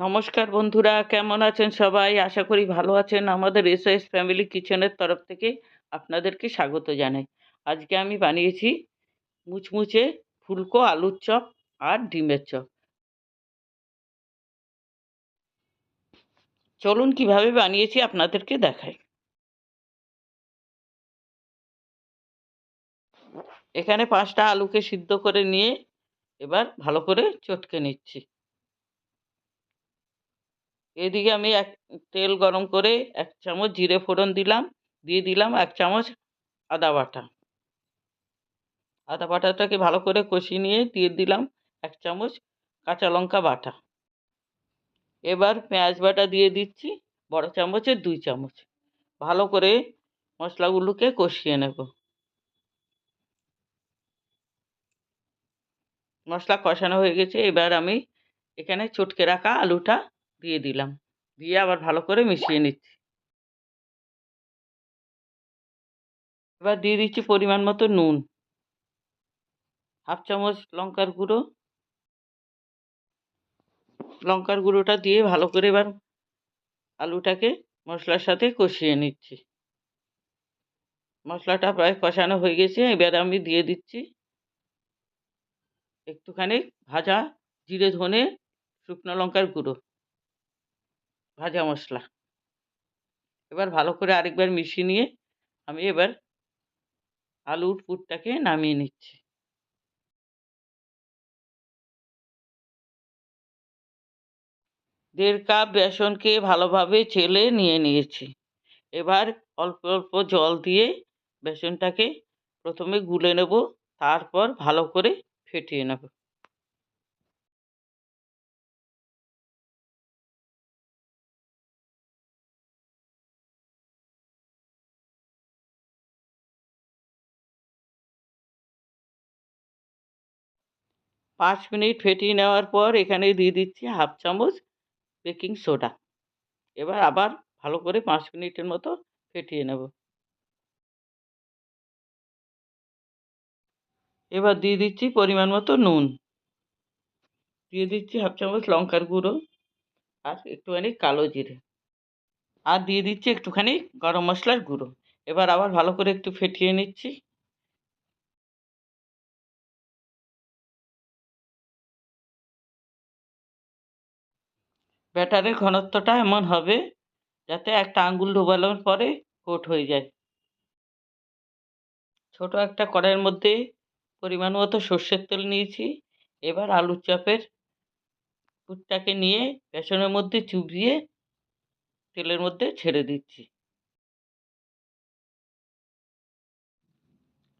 নমস্কার বন্ধুরা, কেমন আছেন সবাই? আশা করি ভালো আছেন। আমাদের এসএস ফ্যামিলি কিচেনের তরফ থেকে আপনাদেরকে স্বাগত জানাই। আজকে আমি বানিয়েছি মুচমুচে ফুলকো আলুর চপ আর ডিমের চপ। চলুন কীভাবে বানিয়েছি আপনাদেরকে দেখাই। এখানে পাঁচটা আলুকে সিদ্ধ করে নিয়ে এবার ভালো করে চটকে নিচ্ছি। এদিকে আমি এক তেল গরম করে এক চামচ জিরে ফোড়ন দিলাম, দিয়ে দিলাম এক চামচ আদা বাটা। আদা বাটাটাকে ভালো করে কষিয়ে নিয়ে দিয়ে দিলাম এক চামচ কাঁচা লঙ্কা বাটা। এবার পেঁয়াজ বাটা দিয়ে দিচ্ছি, বড় চামচের দুই চামচ। ভালো করে মশলাগুলোকে কষিয়ে নেব। মশলা কষানো হয়ে গেছে, এবার আমি এখানে চটকে রাখা আলুটা দিয়ে দিলাম। দিয়ে আবার ভালো করে মিশিয়ে নিচ্ছি। এবার দিয়ে দিচ্ছি পরিমাণ মতো নুন। হাফ চামচ লঙ্কার গুঁড়ো। লঙ্কার গুঁড়োটা দিয়ে ভালো করে এবার আলুটাকে মশলার সাথে কষিয়ে নিচ্ছি। মশলাটা প্রায় কষানো হয়ে গেছে, এবার আমি দিয়ে দিচ্ছি একটুখানি ভাজা জিরে ধনে শুকনো লঙ্কার গুঁড়ো। ভাজা মশলা এবার ভালো করে আরেকবার মিশিয়ে নিয়ে আমি এবার আলুর পুরটাকে নামিয়ে নিচ্ছি। দেড় কাপ বেসনকে ভালোভাবে চেলে নিয়ে নিয়েছি। এবার অল্প অল্প জল দিয়ে বেসনটাকে প্রথমে গুলে নেব, তারপর ভালো করে ফেটিয়ে নেব। পাঁচ মিনিট ফেটিয়ে নেওয়ার পর এখানে দিয়ে দিচ্ছি হাফ চামচ বেকিং সোডা। এবার আবার ভালো করে পাঁচ মিনিটের মতো ফেটিয়ে নেব। এবার দিয়ে দিচ্ছি পরিমাণ মতো নুন। দিয়ে দিচ্ছি হাফ চামচ লঙ্কার গুঁড়ো আর একটুখানি কালো জিরে। আর দিয়ে দিচ্ছি একটুখানি গরম মশলার গুঁড়ো। এবার আবার ভালো করে একটু ফেটিয়ে নিচ্ছি। ব্যাটারের ঘনত্বটা এমন হবে যাতে একটা আঙ্গুল ডোবানোর পরে কোট হয়ে যায়। ছোট একটা কড়াইয়ের মধ্যে পরিমাণ মতো সর্ষের তেল নিয়েছি। এবার আলুর চপের পুরটাকে নিয়ে বেসনের মধ্যে চুবিয়ে তেলের মধ্যে ছেড়ে দিচ্ছি।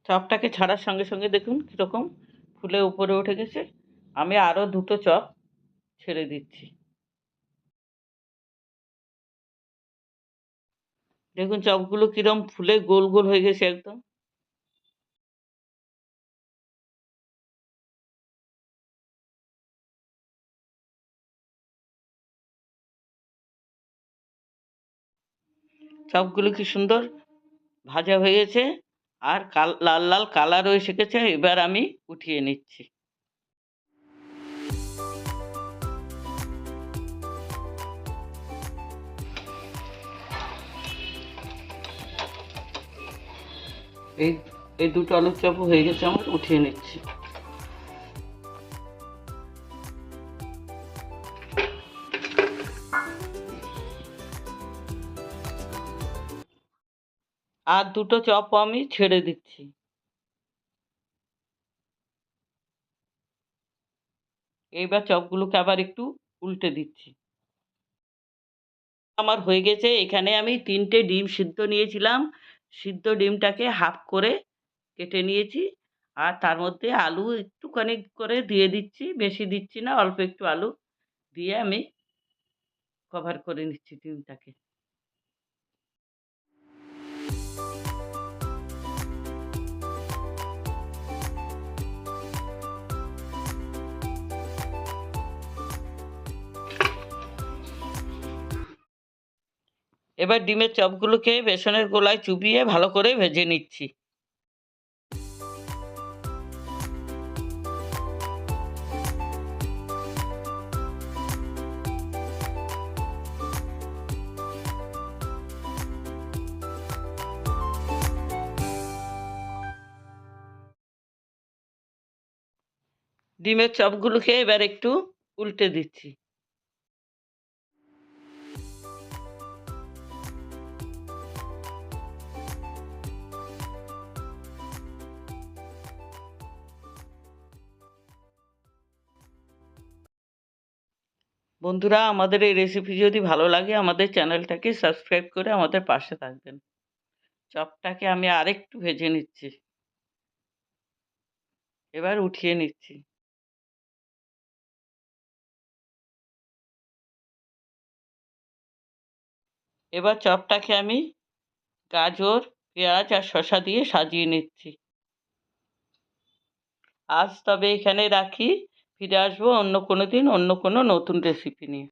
চপটাকে ছাড়ার সঙ্গে সঙ্গে দেখুন কীরকম ফুলে উপরে উঠে গেছে। আমি আরও দুটো চপ ছেড়ে দিচ্ছি। দেখুন চপগুলো কিরম ফুলে গোল গোল হয়ে গেছে একদম। চপগুলো কি সুন্দর ভাজা হয়ে গেছে আর কাল লাল লাল কালারও এসে গেছে। এবার আমি উঠিয়ে নিচ্ছি। এই এই দুটো আলুর চপ হয়ে গেছে, আমার উঠিয়ে নিচ্ছি। আর দুটো চপ আমি ছেড়ে দিচ্ছি। এইবার চপগুলোকে আবার একটু উল্টে দিচ্ছি। আমার হয়ে গেছে, এখানে আমি তিনটে ডিম সিদ্ধ নিয়েছিলাম। সিদ্ধ ডিমটাকে হাফ করে কেটে নিয়েছি। আর তার মধ্যে আলু একটুখানি করে দিয়ে দিচ্ছি, বেশি দিচ্ছি না, অল্প একটু আলু দিয়ে আমি কভার করে নিচ্ছি ডিমটাকে। এবার ডিমের চপগুলোকে বেসনের গোলায় চুবিয়ে ভালো করে ভেজে নিচ্ছি। ডিমের চপগুলোকে এবার একটু উল্টে দিচ্ছি। বন্ধুরা, আমাদের এই রেসিপি যদি ভালো লাগে, আমাদের চ্যানেলটাকে সাবস্ক্রাইব করে আমাদের পাশে থাকবেন। চপটাকে আমি আরেকটু ভেজে নিচ্ছি। এবার উঠিয়ে নিচ্ছি। এবার চপটাকে আমি গাজর, পেঁয়াজ আর শসা দিয়ে সাজিয়ে নিচ্ছি। আজ তবে এখানে রাখি ফিরে আসব অন্য কোনো দিন অন্য কোনো নতুন রেসিপি নিয়ে।